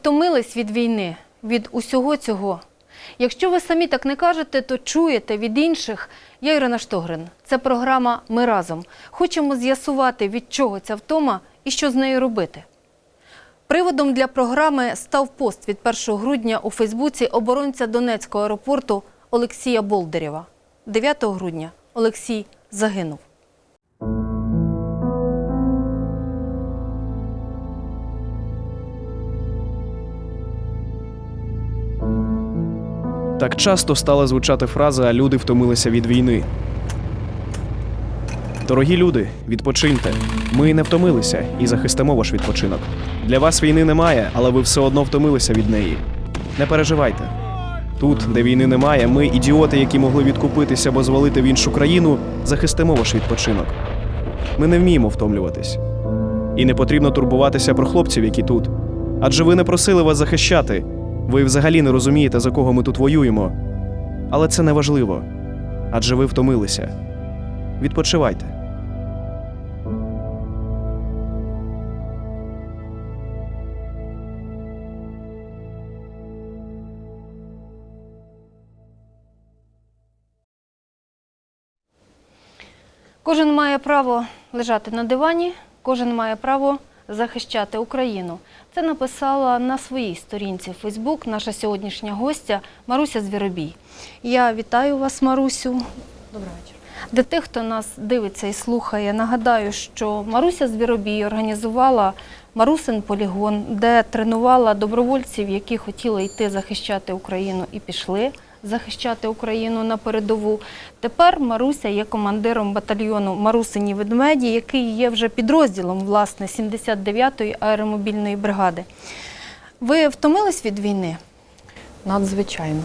втомились від війни, від усього цього? Якщо ви самі так не кажете, то чуєте від інших. Я Ірина Штогрин. Це програма Ми разом. Хочемо з'ясувати, від чого ця втома і що з нею робити. Приводом для програми став пост від 1 грудня у Фейсбуці оборонця Донецького аеропорту Олексія Болдирєва. 9 грудня Олексій загинув. Так часто стала звучати фраза «А люди втомилися від війни. Дорогі люди, відпочиньте. Ми не втомилися і захистимо ваш відпочинок. Для вас війни немає, але ви все одно втомилися від неї. Не переживайте. Тут, де війни немає, ми, ідіоти, які могли відкупитися або звалити в іншу країну, захистимо ваш відпочинок. Ми не вміємо втомлюватись. І не потрібно турбуватися про хлопців, які тут. Адже ви не просили вас захищати. Ви взагалі не розумієте, за кого ми тут воюємо. Але це не важливо. Адже ви втомилися. Відпочивайте. Кожен має право лежати на дивані, кожен має право захищати Україну. Це написала на своїй сторінці Фейсбук наша сьогоднішня гостя Маруся Звіробій. Я вітаю вас, Марусю. Добрий вечір. Для тих, хто нас дивиться і слухає, нагадаю, що Маруся Звіробій організувала Марусин полігон, де тренувала добровольців, які хотіли йти захищати Україну і пішли захищати Україну на передову. Тепер Маруся є командиром батальйону Марусині ведмеді, який є вже підрозділом власне 79-ї аеромобільної бригади. Ви втомились від війни? Надзвичайно.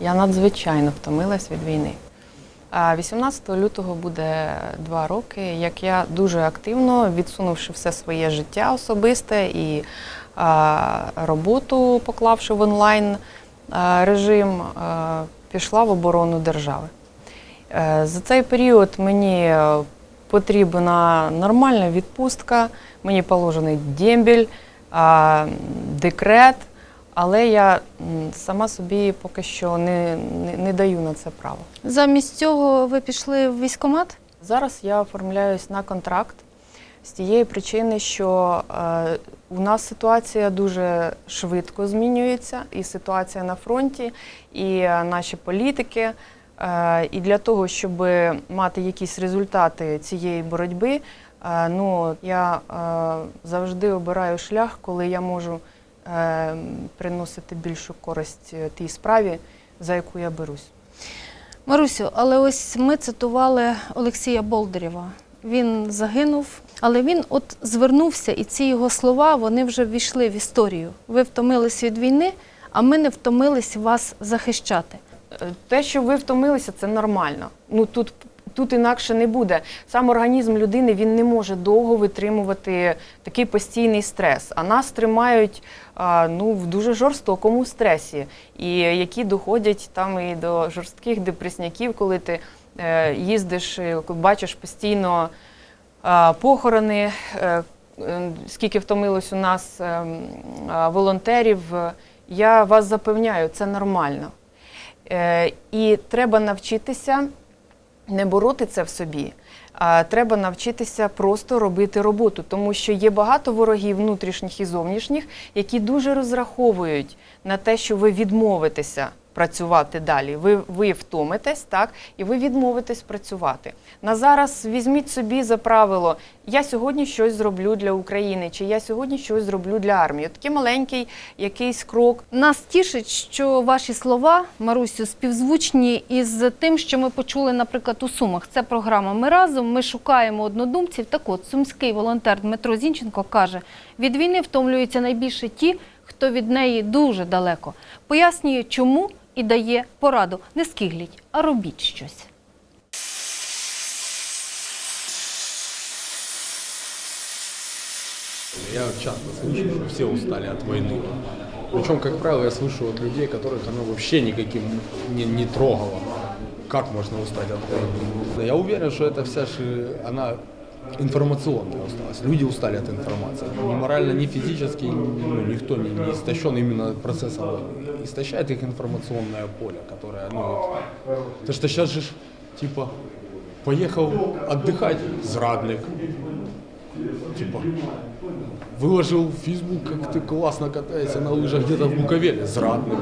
Я надзвичайно втомилась від війни. 18 лютого буде два роки, як я дуже активно, відсунувши все своє життя особисте і роботу, поклавши в онлайн режим, пішла в оборону держави. Е, За цей період мені е, потрібна нормальна відпустка, мені положений дембель, декрет, але я сама собі поки що не, не, не даю на це право. Замість цього ви пішли в військкомат? Зараз я оформляюсь на контракт з тієї причини, що е, у нас ситуація дуже швидко змінюється, і ситуація на фронті, і е, наші політики. Е, і для того, щоб мати якісь результати цієї боротьби, е, ну, я завжди обираю шлях, коли я можу приносити більшу користь тій справі, за яку я берусь. Марусю, але ось ми цитували Олексія Болдирєва. Він загинув, але він от звернувся, і ці його слова вони вже ввійшли в історію. Ви втомились від війни, а ми не втомились вас захищати. Е, Те, що ви втомилися, це нормально. Ну тут, тут інакше не буде. Сам організм людини він не може довго витримувати такий постійний стрес. А нас тримають ну, в дуже жорстокому стресі, і які доходять там і до жорстких депресняків, коли ти їздиш, е, бачиш постійно похорони. е, е, Скільки втомилось у нас е, м, а, волонтерів, е, я вас запевняю, це нормально. Е, І треба навчитися не бороти це в собі, а треба навчитися просто робити роботу, тому що є багато ворогів внутрішніх і зовнішніх, які дуже розраховують на те, що ви відмовитеся працювати далі. Ви, ви втомитесь, так, і ви відмовитесь працювати. На зараз візьміть собі за правило, я сьогодні щось зроблю для України, чи я сьогодні щось зроблю для армії. Такий маленький якийсь крок, Нас тішить, що ваші слова, Марусю, співзвучні із тим, що ми почули, наприклад, у Сумах. Це програма Ми разом. Ми шукаємо однодумців. Так от, сумський волонтер Дмитро Зінченко каже: від війни втомлюються найбільше ті, хто від неї дуже далеко. Пояснює, чому і дає пораду. Не скигліть, а робіть щось. Я часто слышу, что все устали от войны. Причем, как правило, я слышу от людей, которых она вообще никаким не, не трогала. Как можно устать от войны? Да Я уверен, что это вся же, она информационная усталость. Люди устали от информации. Ни морально, ни физически, ни- ну, никто не, не истощен именно процессом войны. Истощает их информационное поле, которое, ну, вот, то что сейчас же, ж, типа, поехал отдыхать, зрадник. Типа, выложил в Facebook, как ты классно катаешься на лыжах где-то в Буковеле, зрадник.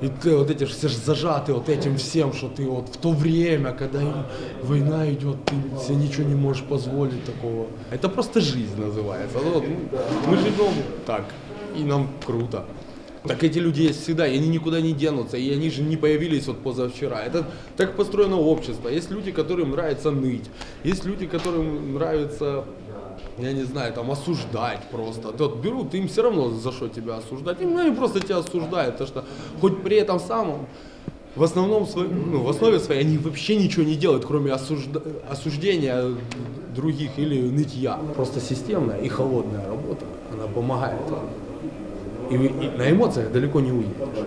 И ты вот эти ж все ж зажаты вот этим всем, что ты вот в то время, когда и война идет, ты себе ничего не можешь позволить такого. Это просто жизнь называется. Ну, вот, ну, мы живем так, и нам круто. Так эти люди есть всегда, и они никуда не денутся, и они же не появились вот позавчера. Это так построено общество. Есть люди, которым нравится ныть, есть люди, которым нравится я не знаю, там осуждать просто. Вот берут, им все равно за что тебя осуждать. Им, ну, они просто тебя осуждают, потому что хоть при этом самом, в основном, свой- ну, в основе своей они вообще ничего не делают, кроме осужда- осуждения других или нытья. Просто системная и холодная работа, она помогает вам. И, вы- и на эмоциях далеко не уедешь.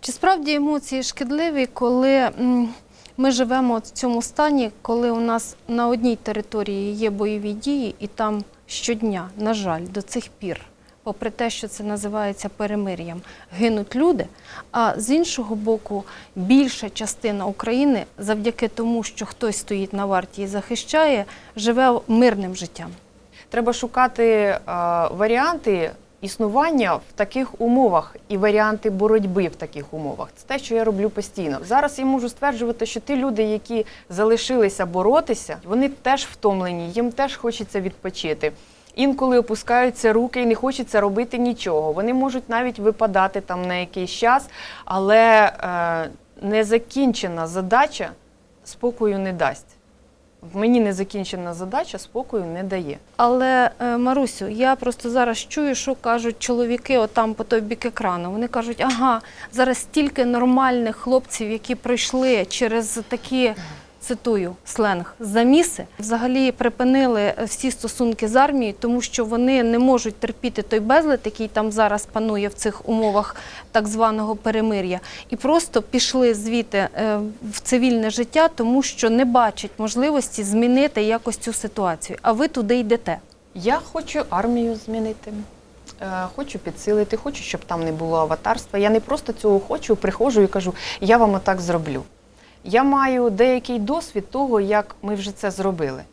Чи справді емоції шкідливі, коли м, ми живемо в цьому стані, коли у нас на одній території є бойові дії, і там щодня, на жаль, до цих пір, попри те, що це називається перемир'ям, гинуть люди. А з іншого боку, більша частина України, завдяки тому, що хтось стоїть на варті і захищає, живе мирним життям. Треба шукати е, варіанти існування в таких умовах і варіанти боротьби в таких умовах. Це те, що я роблю постійно. Зараз я можу стверджувати, що ті люди, які залишилися боротися, вони теж втомлені, їм теж хочеться відпочити. Інколи опускаються руки і не хочеться робити нічого. Вони можуть навіть випадати там на якийсь час, але е, незакінчена задача спокою не дасть. Мені незакінчена задача спокою не дає. Але е, Марусю, я просто зараз чую, що кажуть чоловіки отам по той бік екрану. Вони кажуть, ага, зараз стільки нормальних хлопців, які пройшли через такі. Цитую сленг заміси, взагалі припинили е, всі стосунки з армією, тому що вони не можуть терпіти той безлад, який там зараз панує в цих умовах так званого перемир'я, і просто пішли звідти е, в цивільне життя, тому що не бачать можливості змінити якось цю ситуацію. А ви туди йдете. Я хочу армію змінити. е, Хочу підсилити, хочу, щоб там не було аватарства. Я не просто цього хочу, приходжу і кажу, я вам отак зроблю. Я маю деякий досвід того, як ми вже це зробили.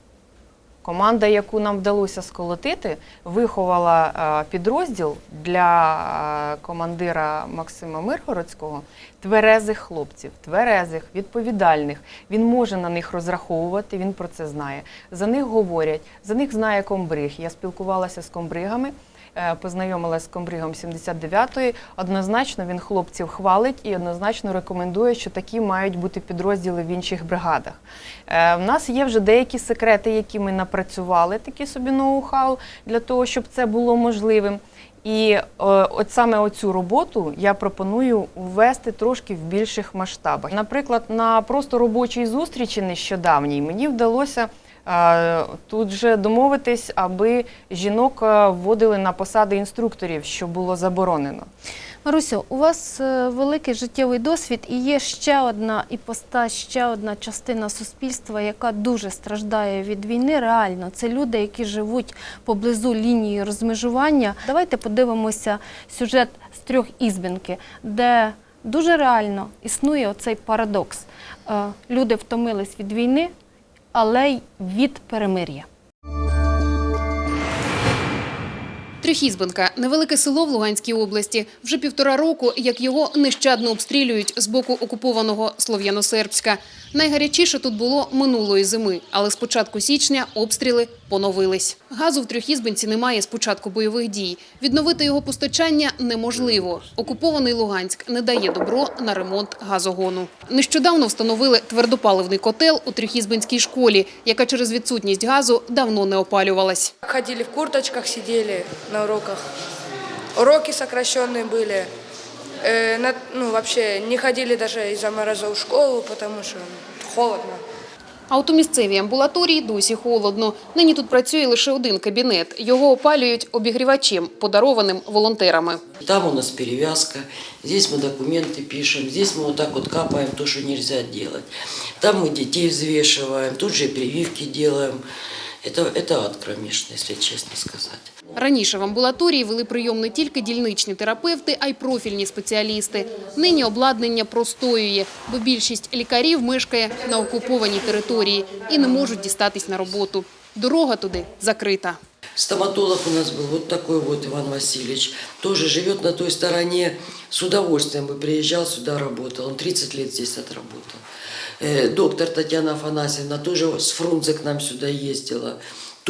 Команда, яку нам вдалося сколотити, виховала е, підрозділ для е, командира Максима Миргородського тверезих хлопців, тверезих, відповідальних. Він може на них розраховувати, він про це знає. За них говорять, за них знає комбриг. Я спілкувалася з комбригами. Е, Познайомилася з комбригом 79-ї. Однозначно він хлопців хвалить і однозначно рекомендує, що такі мають бути підрозділи в інших бригадах. Е, В нас є вже деякі секрети, які ми напрацювали, такі собі ноу-хау для того, щоб це було можливим. І е, от саме оцю роботу я пропоную ввести трошки в більших масштабах. Наприклад, на просто робочій зустрічі нещодавній мені вдалося е, тут же домовитись, аби жінок е, вводили на посади інструкторів, що було заборонено. Марусю, у вас е, великий життєвий досвід і є ще одна іпостась, ще одна частина суспільства, яка дуже страждає від війни. Реально, це люди, які живуть поблизу лінії розмежування. Давайте подивимося сюжет з трьох ізбінки, де дуже реально існує оцей парадокс. Е, Люди втомились від війни, але й від перемир'я. Трьохізбенка – невелике село в Луганській області. Вже півтора року, як його нещадно обстрілюють з боку окупованого Слов'яно-Сербська. Найгарячіше тут було минулої зими, але з початку січня обстріли поновились. Газу в Трьохізбенці немає з початку бойових дій. Відновити його постачання неможливо. Окупований Луганськ не дає добро на ремонт газогону. Нещодавно встановили твердопаливний котел у Трьохізбенській школі, яка через відсутність газу давно не опалювалась. Ходили в курточках, сидели на уроках. Уроки сокращенные были. Э, на- ну, вообще не ходили даже из-за мороза в школу, потому что холодно. А от у місцевій амбулаторії досі холодно. Нині тут працює лише один кабінет. Його опалюють обігрівачем, подарованим волонтерами. Там у нас перевязка, здесь мы документы пишем, здесь мы вот так вот капаем то, что нельзя делать. Там мы детей взвешиваем, тут же прививки делаем. Это, это ад кромешный, если честно сказать. Раніше в амбулаторії вели прийом не тільки дільничні терапевти, а й профільні спеціалісти. Нині обладнання простоює, бо більшість лікарів мешкає на окупованій території і не можуть дістатись на роботу. Дорога туди закрита. Стоматолог у нас был вот такой вот Иван Васильевич. Тоже живет на той стороне. С удовольствием бы приезжал сюда, работал. Он 30 лет здесь отработал. Э, Доктор Татьяна Афанасьевна тоже с Фрунзе к нам сюда ездила.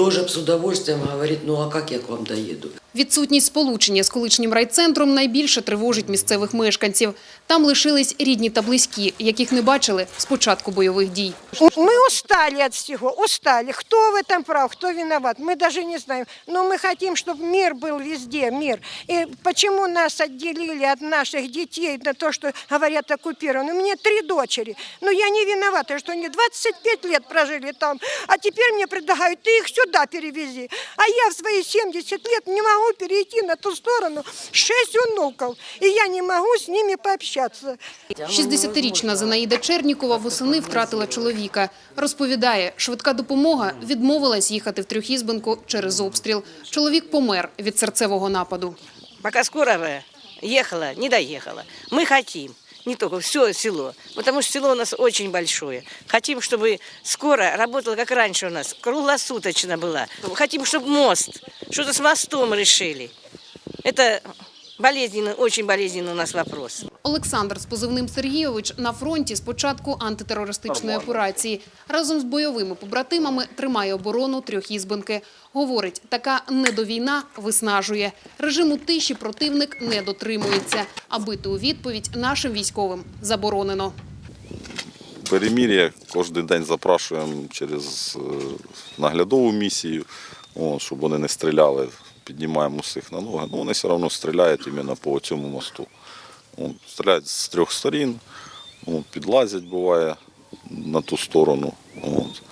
Тоже с удовольствием говорит, ну а как я к вам доеду? Відсутність сполучення з колишнім райцентром найбільше тривожить місцевих мешканців. Там лишились рідні та близькі, яких не бачили з початку бойових дій. Мы устали от всего, устали. Кто в этом прав, кто виноват, мы даже не знаем. Но мы хотим, чтобы мир был везде, мир. И почему нас отделили от наших детей на то, что говорят оккупированы? У меня три дочери. Но я не виновата, что они 25 лет прожили там. А теперь мне предлагают, ты их сюда перевези. А я в свои 70 лет не могу перейти на ту сторону. Шесть внуков. И я не могу с ними пообщаться. 60-річна Занаїда Чернікова восени втратила чоловіка. Розповідає, швидка допомога відмовилась їхати в Трьохізбинку через обстріл. Чоловік помер від серцевого нападу. Пока скорая ехала, не доехала. Мы хотим, не только все село, потому что село у нас очень большое. Хотим, чтобы скоро работала, как раньше у нас, круглосуточно была. Хотим, чтобы мост, что-то с мостом решили. Это болезненный, очень болезненный у нас вопрос. Олександр з позивним Сергійович на фронті з початку антитерористичної операції. Разом з бойовими побратимами тримає оборону Трьохізбинки. Говорить, така недовійна виснажує. Режиму тиші противник не дотримується. А бити у відповідь нашим військовим заборонено. перемір'я кожен день запрашуємо через е, наглядову місію, щоб вони не стріляли. Піднімаємо усіх на ноги. Ну, вони все одно стріляють іменно по цьому мосту. О, Стріляють з трьох сторін, підлазять буває на ту сторону. От.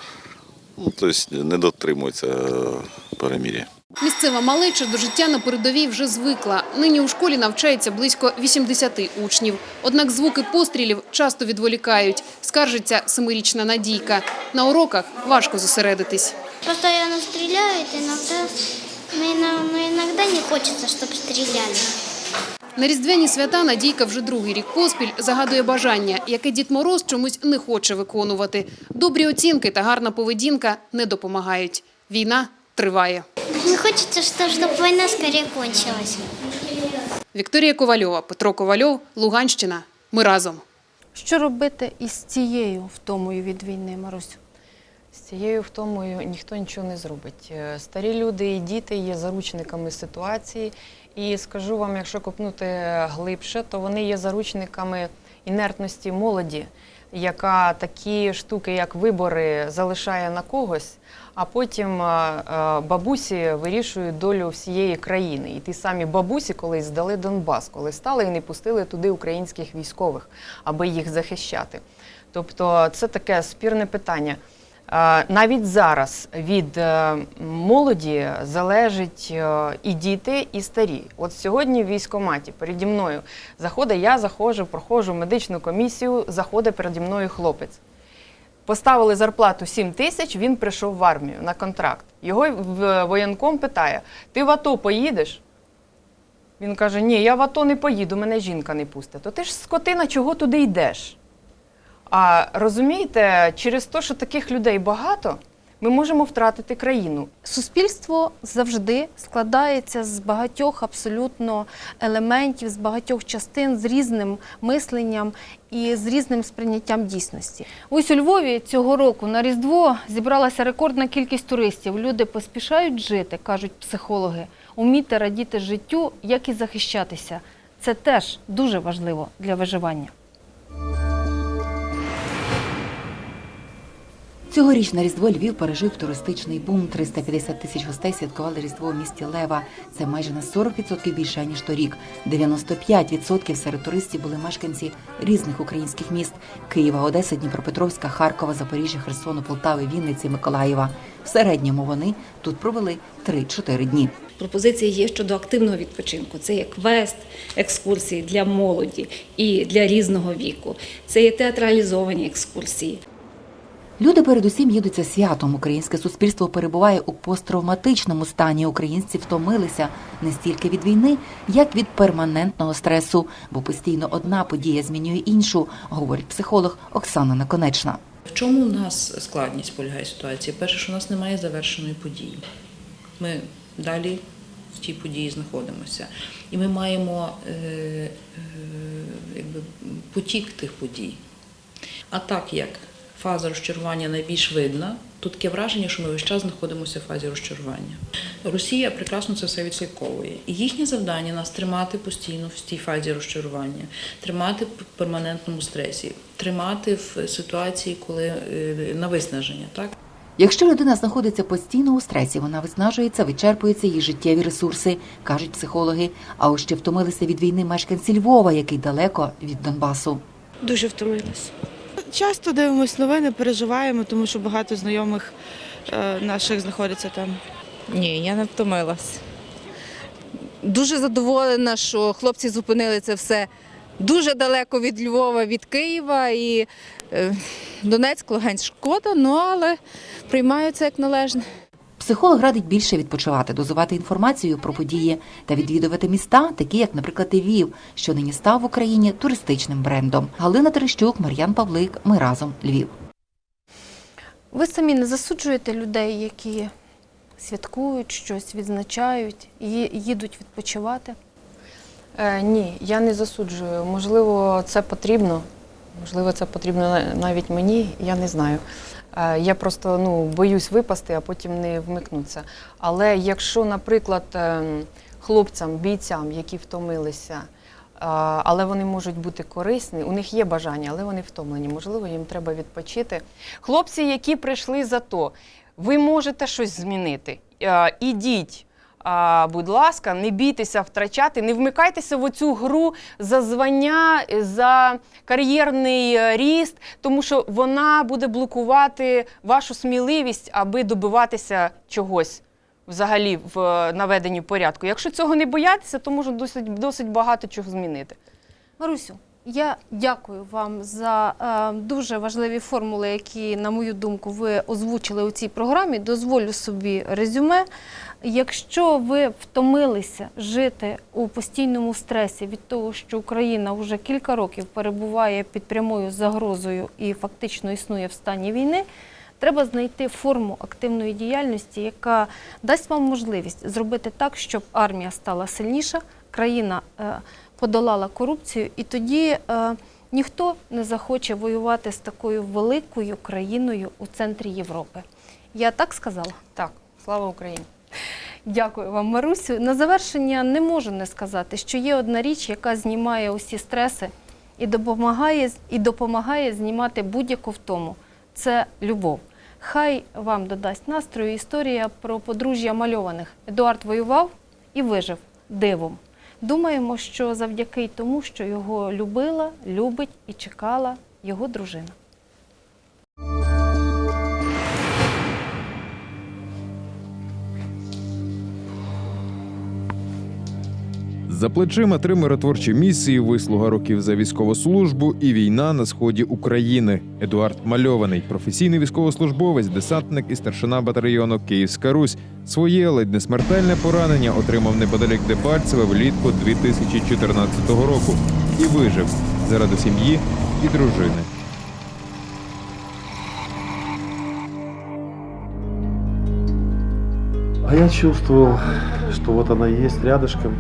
Ну, тобто не дотримується е, перемір'я. Місцева малеча до життя на передовій вже звикла. Нині у школі навчається близько 80 учнів. Однак звуки пострілів часто відволікають. Скаржиться семирічна Надійка. На уроках важко зосередитись. Постоянно стреляют, иногда, но ино- не хочется, чтобы стреляли. На різдвяні свята Надійка вже другий рік поспіль загадує бажання, яке Дід Мороз чомусь не хоче виконувати. Добрі оцінки та гарна поведінка не допомагають. Війна триває. Не хочется, чтобы война скорее кончилась. Вікторія Ковальова, Петро Ковальов, Луганщина. Ми разом. Що робити із цією втомою від війни, Марусю? З цією втомою ніхто нічого не зробить. Е, Старі люди і діти є заручниками ситуації. І скажу вам, якщо копнути глибше, то вони є заручниками інертності молоді, яка такі штуки, як вибори, залишає на когось, а потім е, е, бабусі вирішують долю всієї країни. І ті самі бабусі колись здали Донбас, коли стали і не пустили туди українських військових, аби їх захищати. Тобто це таке спірне питання. Е, Навіть зараз від е, молоді залежить е, і діти, і старі. От сьогодні в військкоматі переді мною заходить, я заходжу, проходжу медичну комісію, заходить переді мною хлопець. Поставили зарплату 7 тисяч, він прийшов в армію на контракт. Його воєнком питає: ти в АТО поїдеш? Він каже: Ні, я в АТО не поїду, мене жінка не пустить. То ти ж скотина, чого туди йдеш? А розумієте, через те, що таких людей багато, ми можемо втратити країну. Суспільство завжди складається з багатьох абсолютно елементів, з багатьох частин, з різним мисленням і з різним сприйняттям дійсності. Ось у Львові цього року на Різдво зібралася рекордна кількість туристів. Люди поспішають жити, кажуть психологи, уміти радіти життю, як і захищатися. Це теж дуже важливо для виживання. Цьогоріч на Різдво Львів пережив туристичний бум. 350 тисяч гостей святкували Різдво у місті Лева. Це майже на 40% більше ніж торік. 95% серед туристів були мешканці різних українських міст: Києва, Одеси, Дніпропетровська, Харкова, Запоріжжя, Херсону, Полтави, Вінниці, Миколаєва. В середньому вони тут провели 3-4 дні. Пропозиції є щодо активного відпочинку. Це є квест, екскурсії для молоді і для різного віку. Це є театралізовані екскурсії. Люди передусім їдуться святом. Українське суспільство перебуває у посттравматичному стані. Українці втомилися не стільки від війни, як від перманентного стресу, бо постійно одна подія змінює іншу, говорить психолог Оксана Наконечна. В чому у нас складність полягає ситуації? Перше, що у нас немає завершеної події. Ми далі в тій події знаходимося. І ми маємо е, е, якби, потік тих подій. А так як фаза розчарування найбільш видна, тут таке враження, що ми весь час знаходимося в фазі розчарування. Росія прекрасно це все відслідковує. І їхнє завдання нас тримати постійно в тій фазі розчарування, тримати в перманентному стресі, тримати в ситуації, коли е, на виснаження. Так? Якщо людина знаходиться постійно у стресі, вона виснажується, вичерпуються її життєві ресурси, кажуть психологи. А ось ще втомилися від війни мешканці Львова, який далеко від Донбасу. Дуже втомилась. Часто дивимося новини, переживаємо, тому що багато знайомих е, наших знаходиться там. Ні, я не втомилась. Дуже задоволена, що хлопці зупинили це все дуже далеко від Львова, від Києва і е, Донецьк, Луганськ шкода, ну але приймаю це як належне. Психолог радить більше відпочивати, дозувати інформацію про події та відвідувати міста, такі як, наприклад, Львів, що нині став в Україні туристичним брендом. Галина Терещук, Мар'ян Павлик. Ми разом Львів. Ви самі не засуджуєте людей, які святкують щось, відзначають, їдуть відпочивати. Е, ні, я не засуджую. Можливо, це потрібно. Можливо, це потрібно на- навіть мені, я не знаю. Е, я просто ну, боюсь випасти, а потім не вмикнутися. Але якщо, наприклад, ем, хлопцям, бійцям, які втомилися, е, але вони можуть бути корисні, у них є бажання, але вони втомлені. Можливо, їм треба відпочити. Хлопці, які прийшли за то, ви можете щось змінити. Е, Ідіть. Будь ласка, не бійтеся втрачати, не вмикайтеся в оцю гру за звання, за кар'єрний е, ріст, тому що вона буде блокувати вашу сміливість, аби добиватися чогось взагалі в е, наведенні порядку. Якщо цього не боятися, то можна досить, досить багато чого змінити. Марусю, я дякую вам за е, дуже важливі формули, які, на мою думку, ви озвучили у цій програмі. Дозволю собі резюме. Якщо ви втомилися жити у постійному стресі від того, що Україна вже кілька років перебуває під прямою загрозою і фактично існує в стані війни, треба знайти форму активної діяльності, яка дасть вам можливість зробити так, щоб армія стала сильніша, країна е, подолала корупцію, і тоді е, ніхто не захоче воювати з такою великою країною у центрі Європи. Я так сказала? Так, слава Україні! Дякую вам, Марусю. На завершення не можу не сказати, що є одна річ, яка знімає усі стреси і допомагає, і допомагає знімати будь-яку втому. Це любов. Хай вам додасть настрою історія про подружжя мальованих. Едуард воював і вижив дивом. Думаємо, що завдяки тому, що його любила, любить і чекала його дружина. За плечима три миротворчі місії, вислуга років за військову службу і війна на сході України. Едуард Мальований, професійний військовослужбовець, десантник і старшина батальйону Київська Русь. Своє ледь не смертельне поранення отримав неподалік Дебальцеве влітку 2014 року і вижив заради сім'ї і дружини. А я чувствовал, что вот она есть рядышком.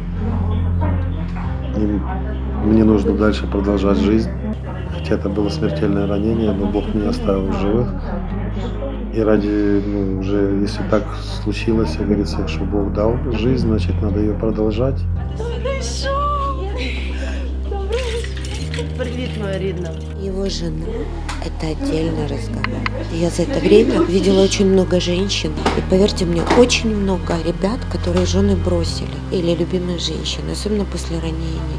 И мне нужно дальше продолжать жизнь. Хотя это было смертельное ранение, но Бог меня оставил в живых. И ради, ну, уже, если так случилось, как говорится, что Бог дал жизнь, значит, надо ее продолжать. Моя Его жена – это отдельный разговор. Я за это время видела очень много женщин. И поверьте мне, очень много ребят, которые жены бросили. Или любимые женщины, особенно после ранений.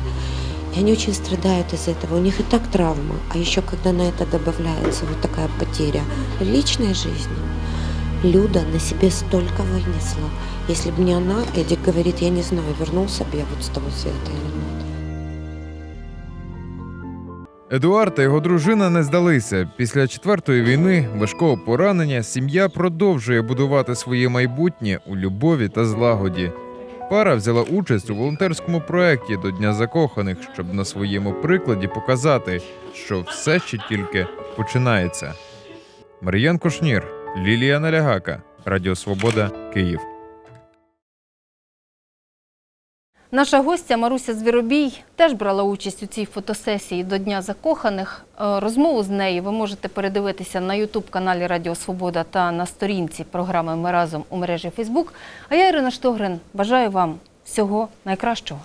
И они очень страдают из этого. У них и так травма. А еще когда на это добавляется вот такая потеря личной жизни, Люда на себе столько вынесла. Если бы не она, Эдик говорит, я не знаю, вернулся бы я вот с того света или нет. Едуард та його дружина не здалися. Після четвертої війни важкого поранення сім'я продовжує будувати своє майбутнє у любові та злагоді. Пара взяла участь у волонтерському проєкті до Дня закоханих, щоб на своєму прикладі показати, що все ще тільки починається. Мар'ян Кошнір, Лілія Налягака, Радіо Свобода, Київ. Наша гостя Маруся Звіробій теж брала участь у цій фотосесії до Дня закоханих. Е, Розмову з нею ви можете передивитися на Ютуб-каналі Радіо Свобода та на сторінці програми Ми разом у мережі Фейсбук. А я, Ірина Штогрин, бажаю вам всього найкращого.